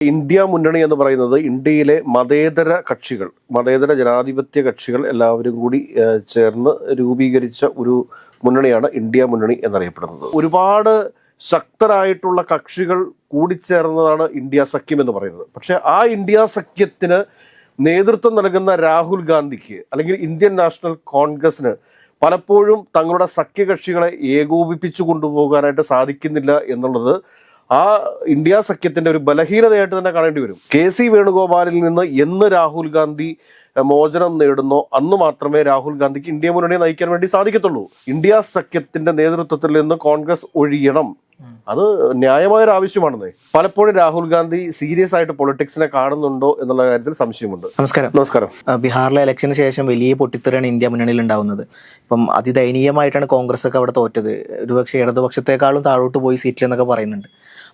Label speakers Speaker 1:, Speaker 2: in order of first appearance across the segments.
Speaker 1: India മുന്നണി എന്ന് പറയുന്നത് ഇന്ത്യയിലെ മതേതര കക്ഷികൾ മതേതര ജനാധിപത്യ കക്ഷികൾ എല്ലാവരും കൂടി ചേർന്ന് രൂപീകരിച്ച ഒരു മുന്നണിയാണ് ഇന്ത്യ മുന്നണി എന്നറിയപ്പെടുന്നത്. ഒരുപാട് ശക്തരായിട്ടുള്ള കക്ഷികൾ കൂടിച്ചേർന്നതാണ് ഇന്ത്യ സഖ്യം എന്ന് പറയുന്നത്. പക്ഷെ ആ ഇന്ത്യ സഖ്യത്തിന് നേതൃത്വം നൽകുന്ന രാഹുൽ ഗാന്ധിക്ക് അല്ലെങ്കിൽ ഇന്ത്യൻ നാഷണൽ കോൺഗ്രസിന് പലപ്പോഴും തങ്ങളുടെ സഖ്യകക്ഷികളെ ഏകോപിപ്പിച്ചു കൊണ്ടുപോകാനായിട്ട് സാധിക്കുന്നില്ല എന്നുള്ളത് ആ ഇന്ത്യ സഖ്യത്തിന്റെ ഒരു ബലഹീനതയായിട്ട് തന്നെ കാണേണ്ടി വരും. കെ സി വേണുഗോപാലിൽ നിന്ന് എന്ന് രാഹുൽ ഗാന്ധി മോചനം നേടുന്നോ അന്ന് മാത്രമേ രാഹുൽ ഗാന്ധിക്ക് ഇന്ത്യ മുന്നണിയെ നയിക്കാൻ വേണ്ടി സാധിക്കത്തുള്ളൂ. ഇന്ത്യ സഖ്യത്തിന്റെ നേതൃത്വത്തിൽ നിന്ന് കോൺഗ്രസ് ഒഴിയണം. അത് ന്യായമായ ഒരു ആവശ്യമാണെന്നേ. പലപ്പോഴും രാഹുൽ ഗാന്ധി സീരിയസ് ആയിട്ട് പൊളിറ്റിക്സിനെ കാണുന്നുണ്ടോ എന്നുള്ള കാര്യത്തിൽ സംശയമുണ്ട്.
Speaker 2: നമസ്കാരം.
Speaker 1: നമസ്കാരം.
Speaker 2: ബീഹാറിലെ ഇലക്ഷന് ശേഷം വലിയ പൊട്ടിത്തെറിയാണ് ഇന്ത്യ മുന്നണിയിൽ ഉണ്ടാവുന്നത്. ഇപ്പം അതിദയനീയമായിട്ടാണ് കോൺഗ്രസ് ഒക്കെ അവിടെ തോറ്റത്. ഒരുപക്ഷെ ഇടതുപക്ഷത്തെക്കാളും താഴോട്ട് പോയി സീറ്റിൽ എന്നൊക്കെ പറയുന്നുണ്ട്.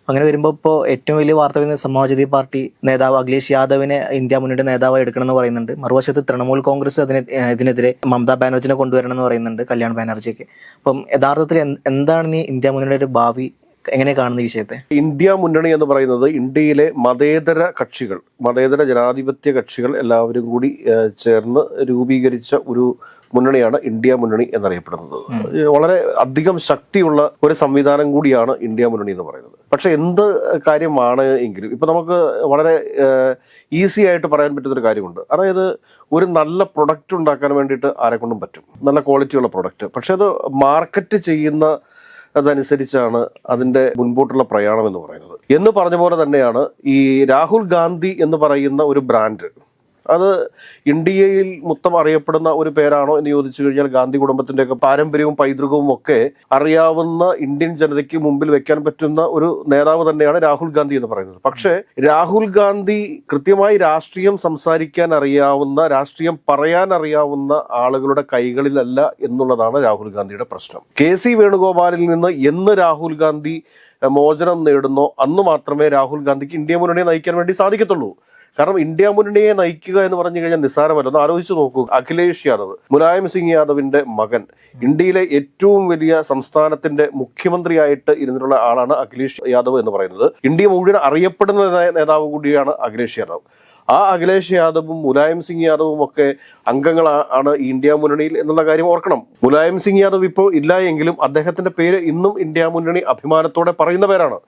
Speaker 2: അങ്ങനെ വരുമ്പോൾ ഇപ്പോൾ ഏറ്റവും വലിയ വാർത്ത വരുന്നത് സമാജ്വാദി പാർട്ടി നേതാവ് അഖിലേഷ് യാദവിനെ ഇന്ത്യ മുന്നണിയുടെ നേതാവായി എടുക്കണമെന്ന് പറയുന്നുണ്ട്. മറുവശത്ത് തൃണമൂൽ കോൺഗ്രസ് അതിനെ ഇതിനെതിരെ മമതാ ബാനർജിനെ കൊണ്ടുവരണമെന്ന് പറയുന്നുണ്ട് കല്യാൺ ബാനർജിയൊക്കെ. അപ്പം യഥാർത്ഥത്തിൽ എന്താണ് ഇനി ഇന്ത്യ മുന്നണിയുടെ ഒരു ഭാവി എങ്ങനെ കാണുന്ന വിഷയത്തെ?
Speaker 1: ഇന്ത്യ മുന്നണി എന്ന് പറയുന്നത് ഇന്ത്യയിലെ മതേതര കക്ഷികൾ മതേതര ജനാധിപത്യ കക്ഷികൾ എല്ലാവരും കൂടി ചേർന്ന് രൂപീകരിച്ച ഒരു മുന്നണിയാണ് ഇന്ത്യ മുന്നണി എന്നറിയപ്പെടുന്നത്. വളരെ അധികം ശക്തിയുള്ള ഒരു സംവിധാനം കൂടിയാണ് ഇന്ത്യ മുന്നണി എന്ന് പറയുന്നത്. പക്ഷെ എന്ത് കാര്യമാണ് എങ്കിലും ഇപ്പൊ നമുക്ക് വളരെ ഈസി ആയിട്ട് പറയാൻ പറ്റുന്ന ഒരു കാര്യമുണ്ട്. അതായത് ഒരു നല്ല പ്രൊഡക്റ്റ് ഉണ്ടാക്കാൻ വേണ്ടിയിട്ട് ആരെക്കൊണ്ടും പറ്റും. നല്ല ക്വാളിറ്റിയുള്ള പ്രൊഡക്റ്റ്. പക്ഷെ അത് മാർക്കറ്റ് ചെയ്യുന്ന അതനുസരിച്ചാണ് അതിന്റെ മുൻപോട്ടുള്ള പ്രയാണം എന്ന് പറയുന്നത്. എന്ന് പറഞ്ഞ പോലെ തന്നെയാണ് ഈ രാഹുൽ ഗാന്ധി എന്ന് പറയുന്ന ഒരു ബ്രാൻഡ്. അത് ഇന്ത്യയിൽ മൊത്തം അറിയപ്പെടുന്ന ഒരു പേരാണോ എന്ന് ചോദിച്ചു കഴിഞ്ഞാൽ ഗാന്ധി കുടുംബത്തിന്റെ ഒക്കെ പാരമ്പര്യവും പൈതൃകവും ഒക്കെ അറിയാവുന്ന ഇന്ത്യൻ ജനതയ്ക്ക് മുമ്പിൽ വെക്കാൻ പറ്റുന്ന ഒരു നേതാവ് തന്നെയാണ് രാഹുൽ ഗാന്ധി എന്ന് പറയുന്നത്. പക്ഷേ രാഹുൽ ഗാന്ധി കൃത്യമായി രാഷ്ട്രീയം സംസാരിക്കാൻ അറിയാവുന്ന രാഷ്ട്രീയം പറയാൻ അറിയാവുന്ന ആളുകളുടെ കൈകളിലല്ല എന്നുള്ളതാണ് രാഹുൽ ഗാന്ധിയുടെ പ്രശ്നം. കെ സി വേണുഗോപാലിൽ നിന്ന് എന്ന് രാഹുൽ ഗാന്ധി മോചനം നേടുന്നോ അന്ന് മാത്രമേ രാഹുൽ ഗാന്ധിക്ക് ഇന്ത്യ മുന്നണിയെ നയിക്കാൻ വേണ്ടി സാധിക്കത്തുള്ളൂ. കാരണം ഇന്ത്യ മുന്നണിയെ നയിക്കുക എന്ന് പറഞ്ഞു കഴിഞ്ഞാൽ നിസ്സാരമല്ല. ഒന്ന് ആലോചിച്ച് നോക്കൂ. അഖിലേഷ് യാദവ് മുലായം സിംഗ് യാദവിന്റെ മകൻ ഇന്ത്യയിലെ ഏറ്റവും വലിയ സംസ്ഥാനത്തിന്റെ മുഖ്യമന്ത്രിയായിട്ട് ഇരുന്നിട്ടുള്ള ആളാണ് അഖിലേഷ് യാദവ് എന്ന് പറയുന്നത്. ഇന്ത്യ മുഴുവൻ അറിയപ്പെടുന്ന നേതാവ് കൂടിയാണ് അഖിലേഷ് യാദവ്. ആ അഖിലേഷ് യാദവും മുലായം സിംഗ് യാദവും ഒക്കെ അംഗങ്ങളാണ് ഇന്ത്യ മുന്നണിയിൽ എന്നുള്ള കാര്യം ഓർക്കണം. മുലായം സിംഗ് യാദവ് ഇപ്പോൾ ഇല്ല എങ്കിലും അദ്ദേഹത്തിന്റെ പേര് ഇന്നും ഇന്ത്യ മുന്നണി അഭിമാനത്തോടെ പറയുന്ന പേരാണ്.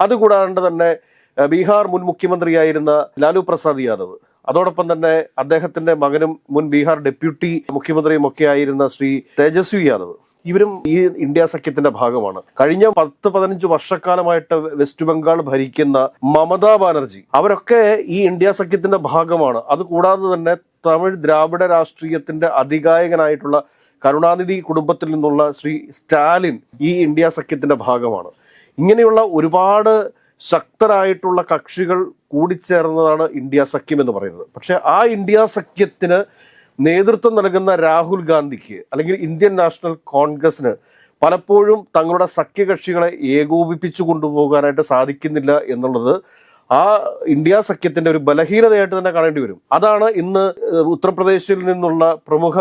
Speaker 1: അതുകൂടാണ്ട് തന്നെ ബീഹാർ മുൻ മുഖ്യമന്ത്രിയായിരുന്ന ലാലു പ്രസാദ് യാദവ്. അതോടൊപ്പം തന്നെ അദ്ദേഹത്തിന്റെ മകനും മുൻ ബീഹാർ ഡെപ്യൂട്ടി മുഖ്യമന്ത്രിയും ഒക്കെ ആയിരുന്ന ശ്രീ തേജസ്വി യാദവ്. ഇവരും ഈ ഇന്ത്യ സഖ്യത്തിന്റെ ഭാഗമാണ്. കഴിഞ്ഞ പത്ത് പതിനഞ്ച് വർഷക്കാലമായിട്ട് വെസ്റ്റ് ബംഗാൾ ഭരിക്കുന്ന മമതാ ബാനർജി അവരൊക്കെ ഈ ഇന്ത്യ സഖ്യത്തിന്റെ ഭാഗമാണ്. അതുകൂടാതെ തന്നെ തമിഴ് ദ്രാവിഡ രാഷ്ട്രീയത്തിന്റെ അധികായകനായിട്ടുള്ള കരുണാനിധി കുടുംബത്തിൽ നിന്നുള്ള ശ്രീ സ്റ്റാലിൻ ഈ ഇന്ത്യ സഖ്യത്തിന്റെ ഭാഗമാണ്. ഇങ്ങനെയുള്ള ഒരുപാട് ശക്തരായിട്ടുള്ള കക്ഷികൾ കൂടിച്ചേർന്നതാണ് ഇന്ത്യ സഖ്യം എന്ന് പറയുന്നത്. പക്ഷേ ആ ഇന്ത്യ സഖ്യത്തിന് നേതൃത്വം നൽകുന്ന രാഹുൽ ഗാന്ധിക്ക് അല്ലെങ്കിൽ ഇന്ത്യൻ നാഷണൽ കോൺഗ്രസിന് പലപ്പോഴും തങ്ങളുടെ സഖ്യകക്ഷികളെ ഏകോപിപ്പിച്ചു കൊണ്ടുപോകാനായിട്ട് സാധിക്കുന്നില്ല എന്നുള്ളത് ആ ഇന്ത്യ സഖ്യത്തിന്റെ ഒരു ബലഹീനതയായിട്ട് തന്നെ കാണേണ്ടി വരും. അതാണ് ഇന്ന് ഉത്തർപ്രദേശിൽ നിന്നുള്ള പ്രമുഖ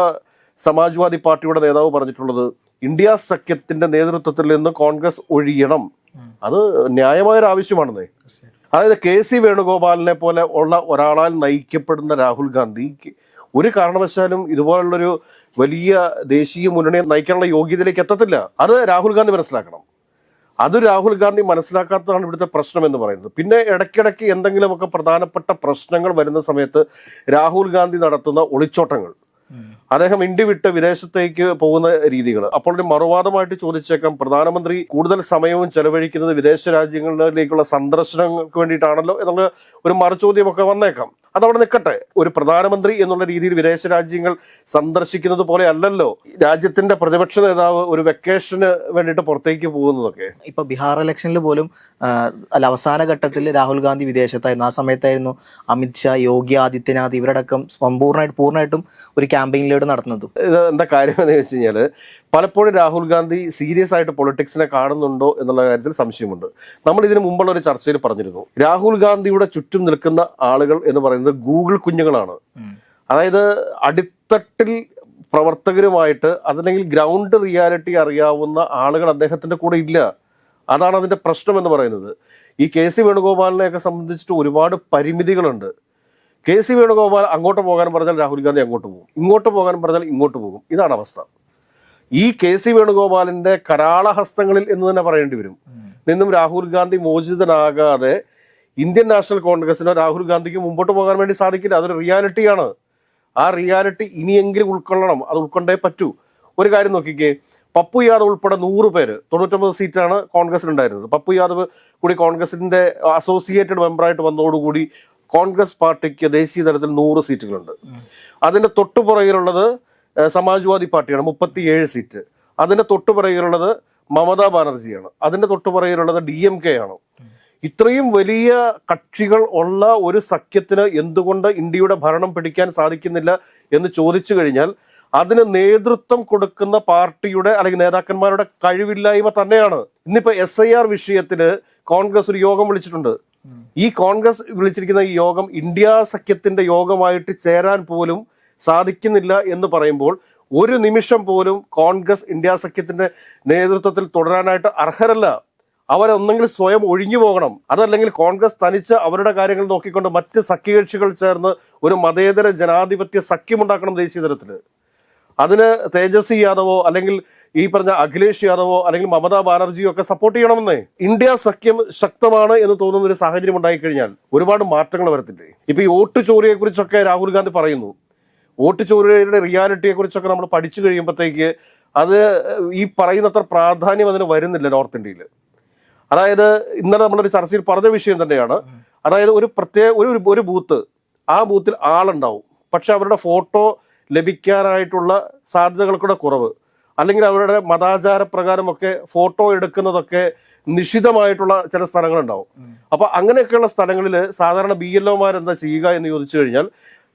Speaker 1: സമാജ്വാദി പാർട്ടിയുടെ നേതാവ് പറഞ്ഞിട്ടുള്ളത് ഇന്ത്യ സഖ്യത്തിന്റെ നേതൃത്വത്തിൽ നിന്ന് കോൺഗ്രസ് ഒഴിയണം അത് ന്യായമായ ഒരു ആവശ്യമാണെന്നേ അതായത് കെ സി വേണുഗോപാലിനെ പോലെ ഉള്ള ഒരാളാൽ നയിക്കപ്പെടുന്ന രാഹുൽ ഗാന്ധി ഒരു കാരണവശാലും ഇതുപോലുള്ളൊരു വലിയ ദേശീയ മുന്നണിയെ നയിക്കാനുള്ള യോഗ്യതയിലേക്ക് എത്തത്തില്ല. അത് രാഹുൽ ഗാന്ധി മനസ്സിലാക്കണം. അത് രാഹുൽ ഗാന്ധി മനസ്സിലാക്കാത്തതാണ് ഇവിടുത്തെ പ്രശ്നം എന്ന് പറയുന്നത്. പിന്നെ ഇടയ്ക്കിടയ്ക്ക് എന്തെങ്കിലുമൊക്കെ പ്രധാനപ്പെട്ട പ്രശ്നങ്ങൾ വരുന്ന സമയത്ത് രാഹുൽ ഗാന്ധി നടത്തുന്ന ഒളിച്ചോട്ടങ്ങൾ. അദ്ദേഹം ഇന്ത്യ വിട്ട് വിദേശത്തേക്ക് പോകുന്ന രീതികൾ അപ്പോൾ ഒരു മറുവാദമായിട്ട് ചോദിച്ചേക്കാം പ്രധാനമന്ത്രി കൂടുതൽ സമയവും ചെലവഴിക്കുന്നത് വിദേശ രാജ്യങ്ങളിലേക്കുള്ള സന്ദർശനങ്ങൾക്ക് വേണ്ടിയിട്ടാണല്ലോ എന്നുള്ള ഒരു മറുചോദ്യമൊക്കെ വന്നേക്കാം. അതവിടെ നിൽക്കട്ടെ. ഒരു പ്രധാനമന്ത്രി എന്നുള്ള രീതിയിൽ വിദേശ രാജ്യങ്ങൾ സന്ദർശിക്കുന്നത് പോലെ അല്ലല്ലോ. രാജ്യത്തിന്റെ പ്രതിപക്ഷ നേതാവ് ഒരു വെക്കേഷന് വേണ്ടിയിട്ട് പുറത്തേക്ക് പോകുന്നതൊക്കെ.
Speaker 2: ഇപ്പൊ ബീഹാർ ഇലക്ഷനിൽ പോലും അല്ല അവസാന ഘട്ടത്തിൽ രാഹുൽ ഗാന്ധി വിദേശത്തായിരുന്നു. ആ സമയത്തായിരുന്നു അമിത്ഷാ യോഗി ആദിത്യനാഥ് ഇവരടക്കം സമ്പൂർണമായിട്ട് പൂർണമായിട്ടും ഒരു ക്യാമ്പയിനിലൂടെ നടത്തുന്നത്.
Speaker 1: ഇത് എന്താ കാര്യം എന്ന് വെച്ച് കഴിഞ്ഞാൽ പലപ്പോഴും രാഹുൽ ഗാന്ധി സീരിയസ് ആയിട്ട് പൊളിറ്റിക്സിനെ കാണുന്നുണ്ടോ എന്നുള്ള കാര്യത്തിൽ സംശയമുണ്ട്. നമ്മൾ ഇതിനു മുമ്പുള്ള ഒരു ചർച്ചയിൽ പറഞ്ഞിരുന്നു. രാഹുൽ ഗാന്ധിയുടെ ചുറ്റും നിൽക്കുന്ന ആളുകൾ എന്ന് പറയുന്നത് ഗൂഗിൾ കുഞ്ഞുങ്ങളാണ്. അതായത് അടിത്തട്ടിൽ പ്രവർത്തകരുമായിട്ട് അതല്ലെങ്കിൽ ഗ്രൗണ്ട് റിയാലിറ്റി അറിയാവുന്ന ആളുകൾ അദ്ദേഹത്തിന്റെ കൂടെ ഇല്ല. അതാണ് അതിന്റെ പ്രശ്നം എന്ന് പറയുന്നത്. ഈ കെ സി വേണുഗോപാലിനെയൊക്കെ സംബന്ധിച്ചിട്ട് ഒരുപാട് പരിമിതികളുണ്ട്. കെ സി വേണുഗോപാൽ അങ്ങോട്ട് പോകാൻ പറഞ്ഞാൽ രാഹുൽ ഗാന്ധി അങ്ങോട്ട് പോകും. ഇങ്ങോട്ട് പോകാൻ പറഞ്ഞാൽ ഇങ്ങോട്ട് പോകും. ഇതാണ് അവസ്ഥ. ഈ കെ സി വേണുഗോപാലിന്റെ കരാളഹസ്തങ്ങളിൽ എന്ന് തന്നെ പറയേണ്ടി വരും. നിന്നും രാഹുൽ ഗാന്ധി മോചിതനാകാതെ ഇന്ത്യൻ നാഷണൽ കോൺഗ്രസിനോ രാഹുൽ ഗാന്ധിക്ക് മുമ്പോട്ട് പോകാൻ വേണ്ടി സാധിക്കില്ല. അതൊരു റിയാലിറ്റിയാണ്. ആ റിയാലിറ്റി ഇനിയെങ്കിലും ഉൾക്കൊള്ളണം. അത് ഉൾക്കൊണ്ടേ പറ്റൂ. ഒരു കാര്യം നോക്കിക്കേ. പപ്പു യാദവ് ഉൾപ്പെടെ നൂറ് പേര് തൊണ്ണൂറ്റൊമ്പത് സീറ്റാണ് കോൺഗ്രസിനുണ്ടായിരുന്നത്. പപ്പു യാദവ് കൂടി കോൺഗ്രസിന്റെ അസോസിയേറ്റഡ് മെമ്പറായിട്ട് വന്നതോടുകൂടി കോൺഗ്രസ് പാർട്ടിക്ക് ദേശീയ തലത്തിൽ നൂറ് സീറ്റുകളുണ്ട്. അതിന്റെ തൊട്ടുപുറകിലുള്ളത് സമാജ്വാദി പാർട്ടിയാണ് മുപ്പത്തിയേഴ് സീറ്റ്. അതിന്റെ തൊട്ടുപുറകിലുള്ളത് മമതാ ബാനർജിയാണ്. അതിന്റെ തൊട്ടുപുറകിലുള്ളത് ഡി എം കെ ആണ്. ഇത്രയും വലിയ കക്ഷികൾ ഉള്ള ഒരു സഖ്യത്തിന് എന്തുകൊണ്ട് ഇന്ത്യയുടെ ഭരണം പിടിക്കാൻ സാധിക്കുന്നില്ല എന്ന് ചോദിച്ചു കഴിഞ്ഞാൽ അതിന് നേതൃത്വം കൊടുക്കുന്ന പാർട്ടിയുടെ അല്ലെങ്കിൽ നേതാക്കന്മാരുടെ കഴിവില്ലായ്മ തന്നെയാണ്. ഇന്നിപ്പോ എസ് ഐ ആർ വിഷയത്തിൽ കോൺഗ്രസ് ഒരു യോഗം വിളിച്ചിട്ടുണ്ട്. ഈ കോൺഗ്രസ് വിളിച്ചിരിക്കുന്ന ഈ യോഗം ഇന്ത്യ സഖ്യത്തിന്റെ യോഗമായിട്ട് ചേരാൻ പോലും സാധിക്കുന്നില്ല എന്ന് പറയുമ്പോൾ ഒരു നിമിഷം പോലും കോൺഗ്രസ് ഇന്ത്യ സഖ്യത്തിന്റെ നേതൃത്വത്തിൽ തുടരാനായിട്ട് അർഹരല്ല. അവരൊന്നെങ്കിൽ സ്വയം ഒഴിഞ്ഞു പോകണം. അതല്ലെങ്കിൽ കോൺഗ്രസ് തനിച്ച് അവരുടെ കാര്യങ്ങൾ നോക്കിക്കൊണ്ട് മറ്റ് സഖ്യകക്ഷികൾ ചേർന്ന് ഒരു മതേതര ജനാധിപത്യ സഖ്യമുണ്ടാക്കണം ദേശീയ തലത്തിൽ അതിന് തേജസ്വി യാദവോ അല്ലെങ്കിൽ ഈ പറഞ്ഞ അഖിലേഷ് യാദവോ അല്ലെങ്കിൽ മമതാ ബാനർജിയോ ഒക്കെ സപ്പോർട്ട് ചെയ്യണമെന്നേ. ഇന്ത്യ സഖ്യം ശക്തമാണ് എന്ന് തോന്നുന്ന ഒരു സാഹചര്യം ഉണ്ടായിക്കഴിഞ്ഞാൽ ഒരുപാട് മാറ്റങ്ങൾ വരത്തില്ലേ? ഇപ്പൊ ഈ വോട്ട് ചോറിയെ കുറിച്ചൊക്കെ രാഹുൽ ഗാന്ധി പറയുന്നു. വോട്ട് ചോറിയുടെ റിയാലിറ്റിയെ കുറിച്ചൊക്കെ നമ്മൾ പഠിച്ചു കഴിയുമ്പോഴത്തേക്ക് അത് ഈ പറയുന്നത്ര പ്രാധാന്യം അതിന് വരുന്നില്ല നോർത്ത് ഇന്ത്യയിൽ അതായത് ഇന്നലെ നമ്മളൊരു ചർച്ചയിൽ പറഞ്ഞ വിഷയം തന്നെയാണ്. അതായത് ഒരു പ്രത്യേക ഒരു ഒരു ബൂത്ത് ആ ബൂത്തിൽ ആളുണ്ടാവും. പക്ഷെ അവരുടെ ഫോട്ടോ ലഭിക്കാനായിട്ടുള്ള സാധ്യതകൾ കൂടെ കുറവ്. അല്ലെങ്കിൽ അവരുടെ മതാചാര പ്രകാരമൊക്കെ ഫോട്ടോ എടുക്കുന്നതൊക്കെ നിഷിതമായിട്ടുള്ള ചില സ്ഥലങ്ങളുണ്ടാവും. അപ്പൊ അങ്ങനെയൊക്കെയുള്ള സ്ഥലങ്ങളിൽ സാധാരണ ബി എന്താ ചെയ്യുക എന്ന് ചോദിച്ചു കഴിഞ്ഞാൽ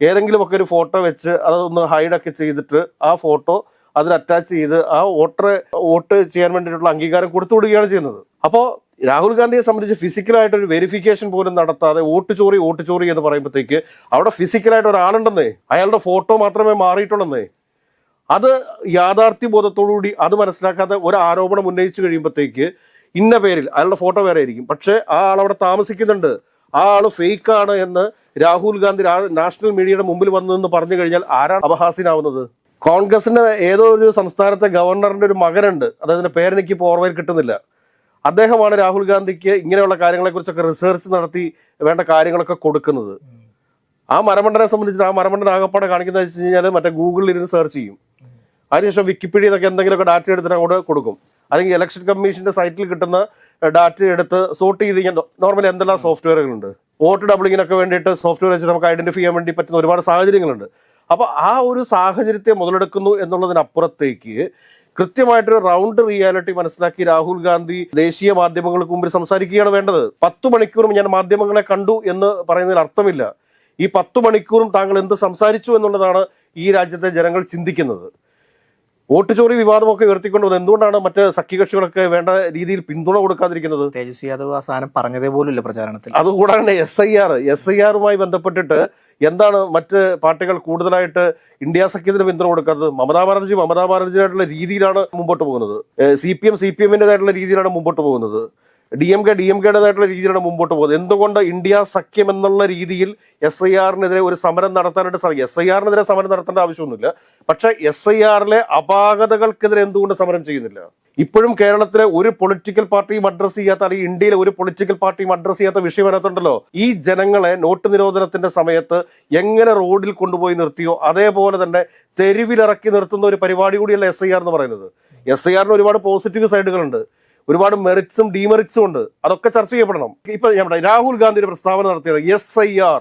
Speaker 1: ഏതെങ്കിലുമൊക്കെ ഒരു ഫോട്ടോ വെച്ച് അതൊന്ന് ഹൈഡൊക്കെ ചെയ്തിട്ട് ആ ഫോട്ടോ അതിൽ അറ്റാച്ച് ചെയ്ത് ആ വോട്ടറെ വോട്ട് ചെയ്യാൻ വേണ്ടിയിട്ടുള്ള അംഗീകാരം കൊടുത്തു വിടുകയാണ് ചെയ്യുന്നത്. അപ്പോൾ രാഹുൽ ഗാന്ധിയെ സംബന്ധിച്ച് ഫിസിക്കലായിട്ട് ഒരു വെരിഫിക്കേഷൻ പോലും നടത്താതെ വോട്ട് ചോറി വോട്ട് ചോറി എന്ന് പറയുമ്പോഴത്തേക്ക് അവിടെ ഫിസിക്കലായിട്ട് ഒരാളുണ്ടെന്നേ. അയാളുടെ ഫോട്ടോ മാത്രമേ മാറിയിട്ടുള്ളന്നേ. അത് യാഥാർത്ഥ്യ ബോധത്തോടുകൂടി അത് മനസ്സിലാക്കാതെ ഒരു ആരോപണം ഉന്നയിച്ചു കഴിയുമ്പോഴത്തേക്ക് ഇന്ന പേരിൽ അയാളുടെ ഫോട്ടോ വേറെ ആയിരിക്കും. പക്ഷേ ആ ആൾ അവിടെ താമസിക്കുന്നുണ്ട്. ആ ആൾ ഫേക്കാണ് എന്ന് രാഹുൽ ഗാന്ധി നാഷണൽ മീഡിയയുടെ മുമ്പിൽ വന്നു എന്ന് പറഞ്ഞു കഴിഞ്ഞാൽ ആരാണ് അപഹാസ്യനാവുന്നത്? കോൺഗ്രസിന്റെ ഏതോ ഒരു സംസ്ഥാനത്തെ ഗവർണറിന്റെ ഒരു മകനുണ്ട്. അതായത് പേരെനിക്ക് ഇപ്പോൾ ഓർമ്മയിൽ കിട്ടുന്നില്ല. അദ്ദേഹമാണ് രാഹുൽ ഗാന്ധിക്ക് ഇങ്ങനെയുള്ള കാര്യങ്ങളെക്കുറിച്ചൊക്കെ റിസർച്ച് നടത്തി വേണ്ട കാര്യങ്ങളൊക്കെ കൊടുക്കുന്നത്. ആ മരമണ്ഡലെ സംബന്ധിച്ച് ആ മരമണ്ടൻ ആകപ്പാടെ കാണിക്കുന്നത് വെച്ച് കഴിഞ്ഞാൽ മറ്റേ ഗൂഗിളിൽ ഇരുന്ന് സെർച്ച് ചെയ്യും. അതിനുശേഷം വിക്കിപീഡിയ എന്നൊക്കെ എന്തെങ്കിലുമൊക്കെ ഡാറ്റ എടുത്തിട്ട് അങ്ങോട്ട് കൊടുക്കും. അല്ലെങ്കിൽ ഇലക്ഷൻ കമ്മീഷന്റെ സൈറ്റിൽ കിട്ടുന്ന ഡാറ്റ എടുത്ത് സോർട്ട് ചെയ്ത് കഴിഞ്ഞാൽ നോർമലി എന്തെല്ലാം സോഫ്റ്റ്വെയറുകളുണ്ട് വോട്ട് ഡബ്ലിങ്ങിനൊക്കെ വേണ്ടിയിട്ട് സോഫ്റ്റ്വെയർ വെച്ച് നമുക്ക് ഐഡന്റിഫൈ ചെയ്യാൻ വേണ്ടി പറ്റുന്ന ഒരുപാട് സാഹചര്യങ്ങളുണ്ട്. അപ്പോൾ ആ ഒരു സാഹചര്യത്തെ മുതലെടുക്കുന്നു എന്നുള്ളതിനപ്പുറത്തേക്ക് കൃത്യമായിട്ടൊരു റൗണ്ട് റിയാലിറ്റി മനസ്സിലാക്കി രാഹുൽ ഗാന്ധി ദേശീയ മാധ്യമങ്ങൾക്ക് മുമ്പിൽ സംസാരിക്കുകയാണ് വേണ്ടത്. പത്ത് മണിക്കൂറും ഞാൻ മാധ്യമങ്ങളെ കണ്ടു എന്ന് പറയുന്നതിൽ അർത്ഥമില്ല. ഈ പത്തു മണിക്കൂറും താങ്കൾ എന്ത് സംസാരിച്ചു എന്നുള്ളതാണ് ഈ രാജ്യത്തെ ജനങ്ങൾ ചിന്തിക്കുന്നത്. വോട്ട് ചോറി വിവാദമൊക്കെ ഉയർത്തിക്കൊണ്ട് എന്തുകൊണ്ടാണ് മറ്റ് സഖ്യകക്ഷികളൊക്കെ വേണ്ട രീതിയിൽ പിന്തുണ കൊടുക്കാതിരിക്കുന്നത്?
Speaker 2: തേജസ്വി യാദവ് ആ സാധനം പറഞ്ഞതേ പോലും ഇല്ല പ്രചാരണത്തിൽ.
Speaker 1: അതുകൂടാതെ S I R S I ആറുമായി ബന്ധപ്പെട്ടിട്ട് എന്താണ് മറ്റ് പാർട്ടികൾ കൂടുതലായിട്ട് ഇന്ത്യ സഖ്യത്തിന് പിന്തുണ കൊടുക്കാത്തത്? മമതാ ബാനർജി മമതാ ബാനർജിയായിട്ടുള്ള രീതിയിലാണ് മുമ്പോട്ട് പോകുന്നത്. C P M C P എമ്മിന്റെതായിട്ടുള്ള രീതിയിലാണ് മുമ്പോട്ട് പോകുന്നത്. D M K D M കെയുടേതായിട്ടുള്ള രീതിയിലാണ് മുമ്പോട്ട് പോകുന്നത്. എന്തുകൊണ്ട് ഇന്ത്യ സഖ്യം എന്നുള്ള രീതിയിൽ എസ് ഐ ആറിനെതിരെ ഒരു സമരം നടത്താനായിട്ട് സാധിക്കും? എസ് ഐ ആറിനെതിരെ സമരം നടത്തേണ്ട ആവശ്യമൊന്നുമില്ല. പക്ഷെ എസ് ഐ ആറിലെ അപാകതകൾക്കെതിരെ എന്തുകൊണ്ട് സമരം ചെയ്യുന്നില്ല? ഇപ്പോഴും കേരളത്തിലെ ഒരു പൊളിറ്റിക്കൽ പാർട്ടിയും അഡ്രസ് ചെയ്യാത്ത അല്ലെങ്കിൽ ഇന്ത്യയിലെ ഒരു പൊളിറ്റിക്കൽ പാർട്ടിയും അഡ്രസ് ചെയ്യാത്ത വിഷയം അതിനകത്തുണ്ടല്ലോ. ഈ ജനങ്ങളെ നോട്ട് നിരോധനത്തിന്റെ സമയത്ത് എങ്ങനെ റോഡിൽ കൊണ്ടുപോയി നിർത്തിയോ? അതേപോലെ തന്നെ തെരുവിലിറക്കി നിർത്തുന്ന ഒരു പരിപാടി കൂടിയല്ല എസ് ഐ ആർ എന്ന് പറയുന്നത്. എസ് ഐ ആറിന് ഒരുപാട് പോസിറ്റീവ് സൈഡുകളുണ്ട് ഒരുപാട് മെറിറ്റ്സും ഡീമെറിറ്റ്സും ഉണ്ട്. അതൊക്കെ ചർച്ച ചെയ്യപ്പെടണം. ഇപ്പൊ നമ്മുടെ രാഹുൽ ഗാന്ധിയുടെ പ്രസ്താവന നടത്തിയത് എസ് ഐ ആർ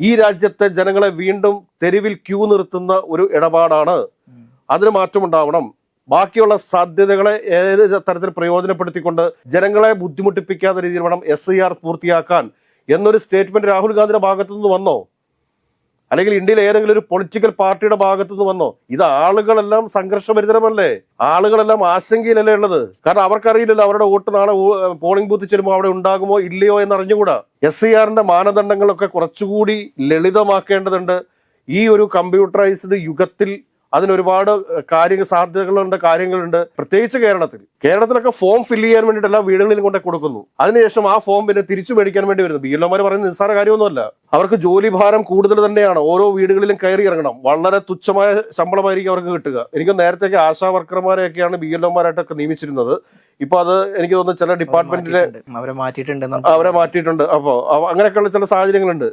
Speaker 1: ഈ രാജ്യത്തെ ജനങ്ങളെ വീണ്ടും തെരുവിൽ ക്യൂ നിർത്തുന്ന ഒരു ഇടപാടാണ്. അതിന് മാറ്റമുണ്ടാവണം. ബാക്കിയുള്ള സാധ്യതകളെ ഏത് തരത്തിൽ പ്രയോജനപ്പെടുത്തിക്കൊണ്ട് ജനങ്ങളെ ബുദ്ധിമുട്ടിപ്പിക്കാത്ത രീതിയിൽ വേണം എസ് പൂർത്തിയാക്കാൻ. എന്നൊരു സ്റ്റേറ്റ്മെന്റ് രാഹുൽ ഗാന്ധിയുടെ ഭാഗത്തു നിന്ന് വന്നോ? അല്ലെങ്കിൽ ഇന്ത്യയിൽ ഏതെങ്കിലും ഒരു പൊളിറ്റിക്കൽ പാർട്ടിയുടെ ഭാഗത്തു നിന്ന് വന്നോ? ഇത് ആളുകളെല്ലാം സംഘർഷഭരിതരമല്ലേ? ആളുകളെല്ലാം ആശങ്കയിലല്ലേ ഉള്ളത്? കാരണം അവർക്കറിയില്ലല്ലോ അവരുടെ വോട്ട് നാളെ പോളിംഗ് ബൂത്ത് ചെല്ലുമ്പോൾ അവിടെ ഉണ്ടാകുമോ ഇല്ലയോ എന്ന് അറിഞ്ഞുകൂടാ. എസ് സി ആറിന്റെ മാനദണ്ഡങ്ങളൊക്കെ കുറച്ചുകൂടി ലളിതമാക്കേണ്ടതുണ്ട്. ഈ ഒരു കമ്പ്യൂട്ടറൈസ്ഡ് യുഗത്തിൽ അതിനൊരുപാട് കാര്യങ്ങൾ സാധ്യതകളുണ്ട് കാര്യങ്ങളുണ്ട്. പ്രത്യേകിച്ച് കേരളത്തിൽ. കേരളത്തിലൊക്കെ ഫോം ഫില്ല് ചെയ്യാൻ വേണ്ടിയിട്ട് എല്ലാ വീടുകളിലും കൊണ്ടേ കൊടുക്കുന്നു. അതിനുശേഷം ആ ഫോം പിന്നെ തിരിച്ചു മേടിക്കാൻ വേണ്ടി വരുന്നു. ബി എൽ എമാർ പറയുന്നത് നിസ്സാര കാര്യമൊന്നുമല്ല. അവർക്ക് ജോലി ഭാരം കൂടുതൽ തന്നെയാണ്. ഓരോ വീടുകളിലും കയറി ഇറങ്ങണം. വളരെ തുച്ഛമായ ശമ്പളമായിരിക്കും അവർക്ക് കിട്ടുക. എനിക്ക് നേരത്തേക്ക് ആശാ വർക്കർമാരെയൊക്കെയാണ് ബി എൽ എമാരായിട്ടൊക്കെ നിയമിച്ചിരുന്നത്. ഇപ്പൊ അത് എനിക്ക് തോന്നുന്നു ചില ഡിപ്പാർട്ട്മെന്റിലെ.
Speaker 2: അവരെ മാറ്റിയിട്ടുണ്ട്
Speaker 1: അവരെ മാറ്റിയിട്ടുണ്ട്. അപ്പോൾ അങ്ങനെയൊക്കെയുള്ള ചില സാഹചര്യങ്ങളുണ്ട്.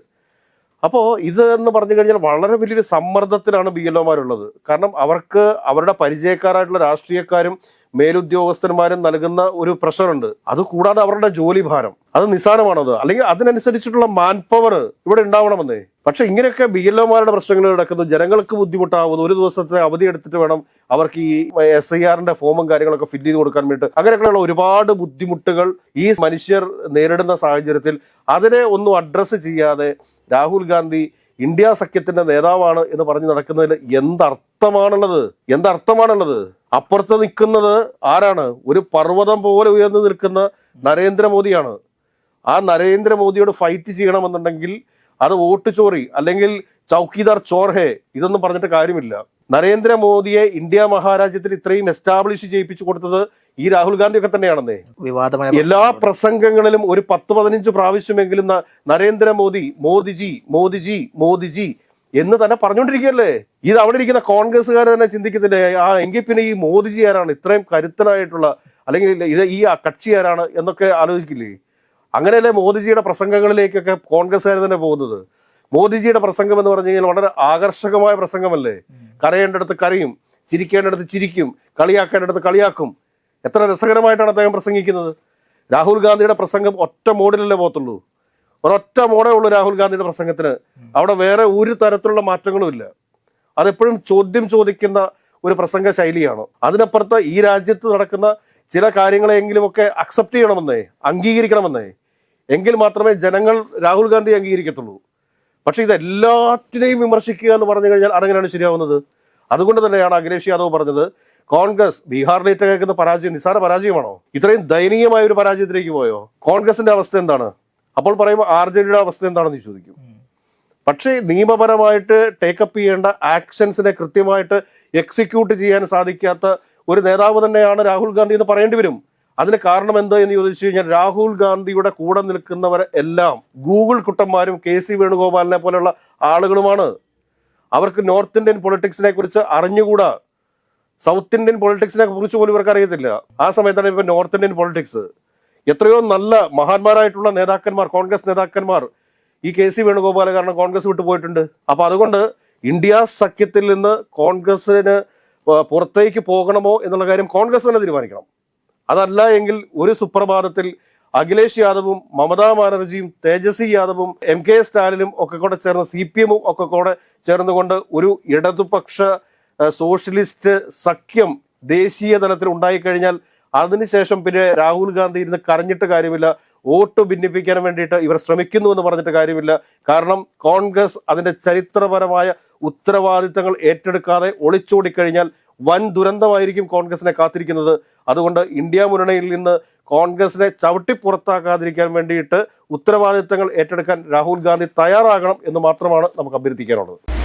Speaker 1: അപ്പോൾ ഇത് എന്ന് പറഞ്ഞു കഴിഞ്ഞാൽ വളരെ വലിയൊരു സമ്മർദ്ദത്തിലാണ് ബി എൽ ഒമാരുള്ളത്. കാരണം അവർക്ക് അവരുടെ പരിചയക്കാരായിട്ടുള്ള രാഷ്ട്രീയക്കാരും മേലുദ്യോഗസ്ഥന്മാരും നൽകുന്ന ഒരു പ്രഷറുണ്ട്. അത് കൂടാതെ അവരുടെ ജോലി ഭാരം അത് നിസ്സാരമാണത്. അല്ലെങ്കിൽ അതിനനുസരിച്ചിട്ടുള്ള മാൻ പവർ ഇവിടെ ഉണ്ടാവണമെന്നേ. പക്ഷെ ഇങ്ങനെയൊക്കെ ബി എൽ ഒമാരുടെ പ്രശ്നങ്ങൾ കിടക്കുന്നു ജനങ്ങൾക്ക് ബുദ്ധിമുട്ടാവുന്നു. ഒരു ദിവസത്തെ അവധി എടുത്തിട്ട് വേണം അവർക്ക് ഈ എസ് ഐ ആറിന്റെ ഫോമും കാര്യങ്ങളൊക്കെ ഫില്ല് ചെയ്ത് കൊടുക്കാൻ വേണ്ടിട്ട് അങ്ങനെയൊക്കെയുള്ള ഒരുപാട് ബുദ്ധിമുട്ടുകൾ ഈ മനുഷ്യർ നേരിടുന്ന സാഹചര്യത്തിൽ അതിനെ ഒന്നും അഡ്രസ്സ് ചെയ്യാതെ രാഹുൽ ഗാന്ധി ഇന്ത്യ സഖ്യത്തിന്റെ നേതാവാണ് എന്ന് പറഞ്ഞു നടക്കുന്നതിൽ എന്തർത്ഥമാണുള്ളത്? എന്തർത്ഥമാണുള്ളത്? അപ്പുറത്ത് നിൽക്കുന്നത് ആരാണ്? ഒരു പർവതം പോലെ ഉയർന്നു നിൽക്കുന്ന നരേന്ദ്രമോദിയാണ്. ആ നരേന്ദ്രമോദിയോട് ഫൈറ്റ് ചെയ്യണമെന്നുണ്ടെങ്കിൽ അത് വോട്ട് ചോറി അല്ലെങ്കിൽ ചൗക്കിദാർ ചോർഹെ ഇതൊന്നും പറഞ്ഞിട്ട് കാര്യമില്ല. നരേന്ദ്രമോദിയെ ഇന്ത്യ മഹാരാജ്യത്തിൽ ഇത്രയും എസ്റ്റാബ്ലിഷ് ചെയ്യിപ്പിച്ചു കൊടുത്തത് ഈ രാഹുൽ ഗാന്ധി ഒക്കെ തന്നെയാണെന്നേ.
Speaker 2: വിവാദമായ
Speaker 1: എല്ലാ പ്രസംഗങ്ങളിലും ഒരു പത്ത് പതിനഞ്ച് പ്രാവശ്യമെങ്കിലും നരേന്ദ്രമോദി മോദിജി മോദിജി മോദിജി എന്ന് തന്നെ പറഞ്ഞുകൊണ്ടിരിക്കുകയല്ലേ ഇത് അവിടെ ഇരിക്കുന്ന കോൺഗ്രസ്സുകാർ തന്നെ ചിന്തിക്കത്തില്ലേ? ആ എങ്കിൽ പിന്നെ ഈ മോദിജി ആരാണ്? ഇത്രയും കരുത്തനായിട്ടുള്ള അല്ലെങ്കിൽ ഇത് ഈ കക്ഷി ആരാണ് എന്നൊക്കെ ആലോചിക്കില്ലേ? അങ്ങനെയല്ലേ മോദിജിയുടെ പ്രസംഗങ്ങളിലേക്കൊക്കെ കോൺഗ്രസ്സുകാർ തന്നെ പോകുന്നത്? മോദിജിയുടെ പ്രസംഗം എന്ന് പറഞ്ഞു കഴിഞ്ഞാൽ വളരെ ആകർഷകമായ പ്രസംഗമല്ലേ? കരയേണ്ടടുത്ത് കരയും ചിരിക്കേണ്ടടുത്ത് ചിരിക്കും കളിയാക്കേണ്ടടുത്ത് കളിയാക്കും. എത്ര രസകരമായിട്ടാണ് അദ്ദേഹം പ്രസംഗിക്കുന്നത്? രാഹുൽ ഗാന്ധിയുടെ പ്രസംഗം ഒറ്റ മോഡിലല്ലേ പോകത്തുള്ളൂ? ഒരൊറ്റ മോഡേ ഉള്ളൂ രാഹുൽ ഗാന്ധിയുടെ പ്രസംഗത്തിന്. അവിടെ വേറെ ഒരു തരത്തിലുള്ള മാറ്റങ്ങളും ഇല്ല അതെപ്പോഴും ചോദ്യം ചോദിക്കുന്ന ഒരു പ്രസംഗ ശൈലിയാണ്. അതിനപ്പുറത്ത് ഈ രാജ്യത്ത് നടക്കുന്ന ചില കാര്യങ്ങളെങ്കിലുമൊക്കെ അക്സെപ്റ്റ് ചെയ്യണമെന്നേ അംഗീകരിക്കണമെന്നേ എങ്കിൽ മാത്രമേ ജനങ്ങൾ രാഹുൽ ഗാന്ധി അംഗീകരിക്കത്തുള്ളൂ. പക്ഷേ ഇതെല്ലാറ്റിനെയും വിമർശിക്കുക എന്ന് പറഞ്ഞു കഴിഞ്ഞാൽ അതെങ്ങനെയാണ് ശരിയാവുന്നത്? അതുകൊണ്ട് തന്നെയാണ് അഖിലേഷ് യാദവ് പറഞ്ഞത് കോൺഗ്രസ് ബീഹാറിലേറ്റ് കേൾക്കുന്ന പരാജയം നിസ്സാര പരാജയമാണോ? ഇത്രയും ദയനീയമായ ഒരു പരാജയത്തിലേക്ക് പോയോ? കോൺഗ്രസിന്റെ അവസ്ഥ എന്താണ്? അപ്പോൾ പറയുമ്പോൾ ആർ ജെ ഡിയുടെ അവസ്ഥ എന്താണെന്ന് ചോദിക്കും. പക്ഷേ നിയമപരമായിട്ട് ടേക്കപ്പ് ചെയ്യേണ്ട ആക്ഷൻസിനെ കൃത്യമായിട്ട് എക്സിക്യൂട്ട് ചെയ്യാൻ സാധിക്കാത്ത ഒരു നേതാവ് തന്നെയാണ് രാഹുൽ ഗാന്ധി എന്ന് പറയേണ്ടി വരും. അതിന് കാരണം എന്തോ എന്ന് ചോദിച്ചു കഴിഞ്ഞാൽ രാഹുൽ ഗാന്ധിയുടെ കൂടെ നിൽക്കുന്നവരെ എല്ലാം ഗൂഗിൾ കുട്ടന്മാരും കെ സി വേണുഗോപാലിനെ പോലെയുള്ള ആളുകളുമാണ്. അവർക്ക് നോർത്ത് ഇന്ത്യൻ പൊളിറ്റിക്സിനെ കുറിച്ച് അറിഞ്ഞുകൂടാ? സൗത്ത് ഇന്ത്യൻ പൊളിറ്റിക്സിനെ കുറിച്ച് പോലും ഇവർക്ക് അറിയത്തില്ല. ആ സമയത്താണ് ഇപ്പൊ നോർത്ത് ഇന്ത്യൻ പൊളിറ്റിക്സ്. എത്രയോ നല്ല മഹാന്മാരായിട്ടുള്ള നേതാക്കന്മാർ കോൺഗ്രസ് നേതാക്കന്മാർ ഈ കെ സി വേണുഗോപാൽ കാരണം കോൺഗ്രസ് വിട്ടു പോയിട്ടുണ്ട്. അപ്പൊ അതുകൊണ്ട് ഇന്ത്യ സഖ്യത്തിൽ നിന്ന് കോൺഗ്രസിന് പുറത്തേക്ക് പോകണമോ എന്നുള്ള കാര്യം കോൺഗ്രസ് തന്നെ തീരുമാനിക്കണം. അതല്ല എങ്കിൽ ഒരു സുപ്രഭാതത്തിൽ അഖിലേഷ് യാദവും മമതാ ബാനർജിയും തേജസ്വി യാദവും എം കെ സ്റ്റാലിനും ഒക്കെ കൂടെ ചേർന്ന് സി പി എമ്മും ഒക്കെ കൂടെ ചേർന്നുകൊണ്ട് ഒരു ഇടതുപക്ഷ സോഷ്യലിസ്റ്റ് സഖ്യം ദേശീയ തലത്തിൽ ഉണ്ടായിക്കഴിഞ്ഞാൽ അതിനുശേഷം പിന്നെ രാഹുൽ ഗാന്ധി ഇരുന്ന് കരഞ്ഞിട്ട് കാര്യമില്ല വോട്ട് ഭിന്നിപ്പിക്കാൻ വേണ്ടിയിട്ട് ഇവർ ശ്രമിക്കുന്നു എന്ന് പറഞ്ഞിട്ട് കാര്യമില്ല. കാരണം കോൺഗ്രസ് അതിന്റെ ചരിത്രപരമായ ഉത്തരവാദിത്തങ്ങൾ ഏറ്റെടുക്കാതെ ഒളിച്ചോടിക്കഴിഞ്ഞാൽ വൻ ദുരന്തമായിരിക്കും കോൺഗ്രസിനെ കാത്തിരിക്കുന്നത്. അതുകൊണ്ട് ഇന്ത്യ മുന്നണിയിൽ നിന്ന് കോൺഗ്രസിനെ ചവിട്ടി പുറത്താക്കാതിരിക്കാൻ വേണ്ടിയിട്ട് ഉത്തരവാദിത്തങ്ങൾ ഏറ്റെടുക്കാൻ രാഹുൽ ഗാന്ധി തയ്യാറാകണം എന്ന് മാത്രമാണ് നമുക്ക് അഭ്യർത്ഥിക്കാനുള്ളത്.